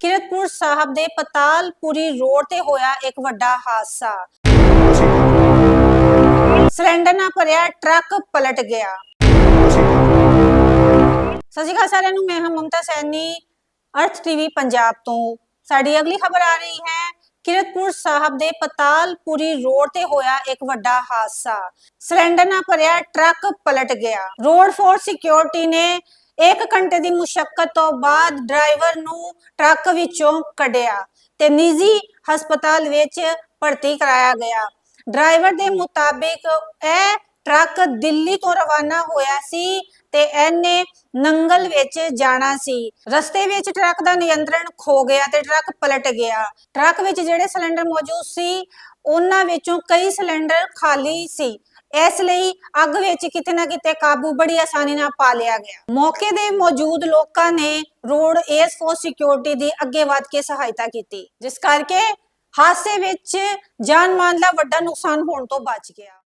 ਕਿਰਤਪੁਰ ਸਾਹਿਬ ਦੇ ਪਤਾਲਪੁਰੀ ਰੋਡ ਤੇ ਹੋਇਆ ਇੱਕ ਵੱਡਾ ਹਾਦਸਾ। ਸਿਲੰਡਰ ਨਾਲ ਭਰਿਆ ਟਰੱਕ ਪਲਟ ਗਿਆ। ਸਤਿ ਸ਼੍ਰੀ ਅਕਾਲ ਸਾਰਿਆਂ ਨੂੰ, ਮੈਂ ਹਾਂ ਮਮਤਾ ਸੈਣੀ, ਅਰਥ ਟੀਵੀ ਪੰਜਾਬ ਤੋਂ। ਸਾਡੀ ਅਗਲੀ ਖਬਰ ਆ ਰਹੀ ਹੈ, ਕਿਰਤਪੁਰ ਸਾਹਿਬ ਦੇ ਪਤਾਲਪੁਰੀ ਰੋਡ ਤੇ ਹੋਇਆ ਇੱਕ ਵੱਡਾ ਹਾਦਸਾ। ਸਿਲੰਡਰ ਨਾਲ ਭਰਿਆ ਟਰੱਕ ਪਲਟ ਗਿਆ। ਰੋਡ ਫੋਰ ਸਿਕਿਉਰਿਟੀ ਨੇ 1 ਘੰਟੇ ਦੀ ਮੁਸ਼ਕਲ ਤੋਂ ਬਾਅਦ ਡਰਾਈਵਰ ਨੂੰ ਟਰੱਕ ਵਿੱਚੋਂ ਕੱਢਿਆ ਤੇ ਨਿੱਜੀ ਹਸਪਤਾਲ ਵਿੱਚ ਭਰਤੀ ਕਰਾਇਆ ਗਿਆ। ਡਰਾਈਵਰ ਦੇ ਮੁਤਾਬਿਕ ਇਹ ਟਰੱਕ ਦਿੱਲੀ ਤੋਂ ਰਵਾਨਾ ਹੋਇਆ ਸੀ ਤੇ ਇਹਨੇ ਨੰਗਲ ਵਿੱਚ ਜਾਣਾ ਸੀ। ਰਸਤੇ ਵਿੱਚ ਟਰੱਕ ਦਾ ਨਿਯੰਤਰਣ ਖੋ ਗਿਆ ਤੇ ਟਰੱਕ ਪਲਟ ਗਿਆ। ਟਰੱਕ ਵਿੱਚ ਜਿਹੜੇ ਸਿਲੰਡਰ ਮੌਜੂਦ ਸੀ, ਉਹਨਾਂ ਵਿੱਚੋਂ ਕਈ ਸਿਲੰਡਰ ਖਾਲੀ ਸੀ। ਇਸ ਲਈ ਅੱਗ ਵਿੱਚ ਕਿਤੇ ਨਾ ਕਿਤੇ ਕਾਬੂ ਬੜੀ ਆਸਾਨੀ ਨਾਲ ਪਾ ਲਿਆ ਗਿਆ। ਮੌਕੇ ਦੇ ਮੌਜੂਦ ਲੋਕਾਂ ਨੇ ਰੋਡ ਏਅਰ ਫੋਰਸ ਸਿਕਿਉਰਿਟੀ ਦੀ ਅੱਗੇ ਵਧ ਕੇ ਸਹਾਇਤਾ ਕੀਤੀ, ਜਿਸ ਕਰਕੇ ਹਾਦਸੇ ਵਿੱਚ ਜਾਨ ਮਾਨ ਦਾ ਵੱਡਾ ਨੁਕਸਾਨ ਹੋਣ ਤੋਂ ਬਚ ਗਿਆ।